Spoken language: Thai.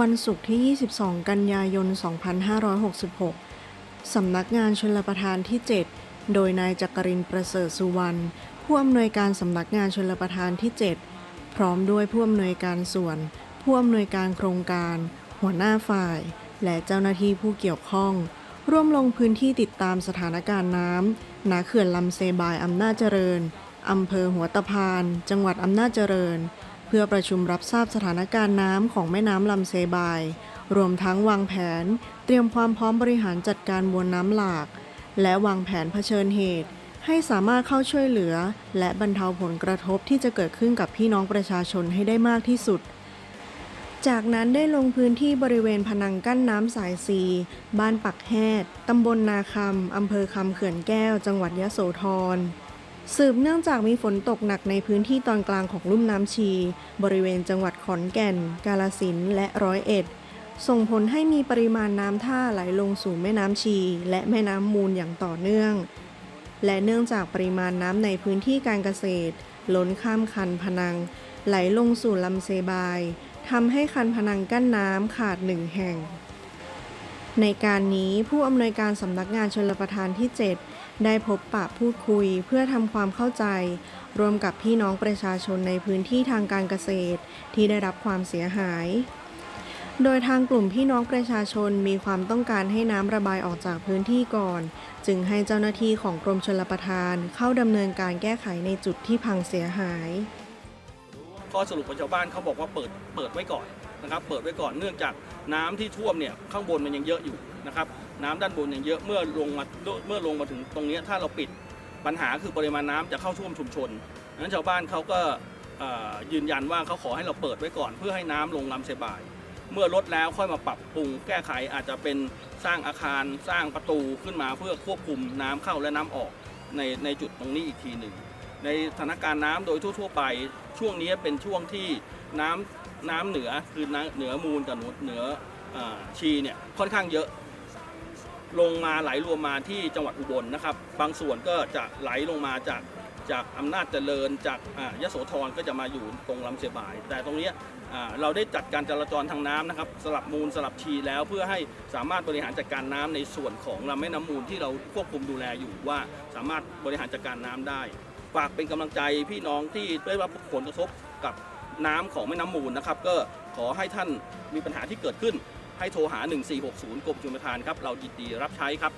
วันศุกร์ที่ 22 กันยายน 2566 สำนักงานชลประทานที่ 7 โดยนายจักรินประเสริฐสุวรรณ ผู้อำนวยการสำนักงานชลประทานที่ 7 พร้อมด้วยผู้อำนวยการส่วน ผู้อำนวยการโครงการ หัวหน้าฝ่าย และเจ้าหน้าที่ผู้เกี่ยวข้อง ร่วมลงพื้นที่ติดตามสถานการณ์น้ำณเขื่อนลำเซบายอำนาจเจริญอำเภอหัวตะพาน จังหวัดอำนาจเจริญ พื่อประชุมรับทราบสถานการณ์น้ำของแม่น้ำลำเซบาย รวมทั้งวางแผน เตรียมความพร้อมบริหารจัดการมวลน้ำหลาก และวางแผนเผชิญเหตุ ให้สามารถเข้าช่วยเหลือ และบรรเทาผลกระทบที่จะเกิดขึ้นกับพี่น้องประชาชนให้ได้มากที่สุดจากนั้นได้ลงพื้นที่บริเวณพนังกั้นน้ำสายซีบ้านปักแฮดตำบลนาคำอำเภอคำเขื่อนแก้ว จังหวัดยะโสธร สืบเนื่องจากมีฝนตกหนักในพื้นที่ตอนกลางของลุ่มน้ำชี บริเวณจังหวัดขอนแก่น กาลสินและร้อยเอ็ด ส่งผลให้มีปริมาณน้ำท่าไหลลงสู่แม่น้ำชี และแม่น้ำมูลอย่างต่อเนื่อง และเนื่องจากปริมาณน้ำในพื้นที่การเกษตร ล้นข้ามคันพนัง ไหลลงสู่ลำเซบายทำให้คันพนังกั้นน้ำขาดหนึ่งแห่ง ในการนี้ผู้อำนวยการสำนักงานชลประทานที่ 7 ได้พบปะพูดคุยเพื่อทำความเข้าใจรวมกับพี่น้องประชาชนในพื้นที่ทางการเกษตรที่ได้รับความเสียหาย โดยทางกลุ่มพี่น้องประชาชนมีความต้องการให้น้ำระบายออกจากพื้นที่ก่อน จึงให้เจ้าหน้าที่ของกรมชลประทานเข้าดำเนินการแก้ไขในจุดที่พังเสียหาย ข้อสรุปของชาวบ้านเขาบอกว่าเปิดเปิดไว้ก่อนนะครับ เปิดไว้ก่อนเนื่องจากน้ำที่ท่วมเนี่ยข้างบนมันยังเยอะอยู่นะครับ น้ำด้านบนอยังเยอะเมื่อลงมาเมื่อลงมาถึงตรงนี้ถ้าเราปิดปัญหาคือปริมาณน้ำจะเข้าท่วมชุมชนดังนั้นชาวบ้านเขาก็ยืนยันว่าเขาขอให้เราเปิดไว้ก่อน เพื่อให้น้ำลงลำเสบาย เมื่อลดแล้วค่อยมาปรับปรุงแก้ไขอาจจะเป็นสร้างอาคารสร้างประตูขึ้นมาเพื่อควบคุมน้ำเข้าและน้ำออกในในจุดตรงนี้อีกทีหนึ่งในสถานการณ์น้ำโดยทั่ว ๆ ไปช่วงนี้เป็นช่วงที่น้ำน้ำเหนือคือเหนือมูลกับเหนืออชีเนี่ยค่อนข้างเยอะ ลงมาไหลรวมมาที่จังหวัดอุบลนะครับ บางส่วนก็จะไหลลงมาจากจากอำนาจเจริญจากอ่ายโสธรก็จะมาอยู่ตรงลำเสียบาย แต่ตรงเนี้ยอ่าเราได้จัดการจราจรทางน้ำนะครับ สลับมูลสลับชีแล้วเพื่อให้สามารถบริหารจัดการน้ำในส่วนของลำแม่น้ำมูลที่เราควบคุมดูแลอยู่ว่าสามารถบริหารจัดการน้ำได้ฝากเป็นกำลังใจพี่น้องที่ได้รับผลกระทบกับน้ำของแม่น้ำมูลนะครับ ก็ขอให้ท่านมีปัญหาที่เกิดขึ้น ให้โทรหา 1460 กรมชลประทานครับ เรายินดีรับใช้ครับ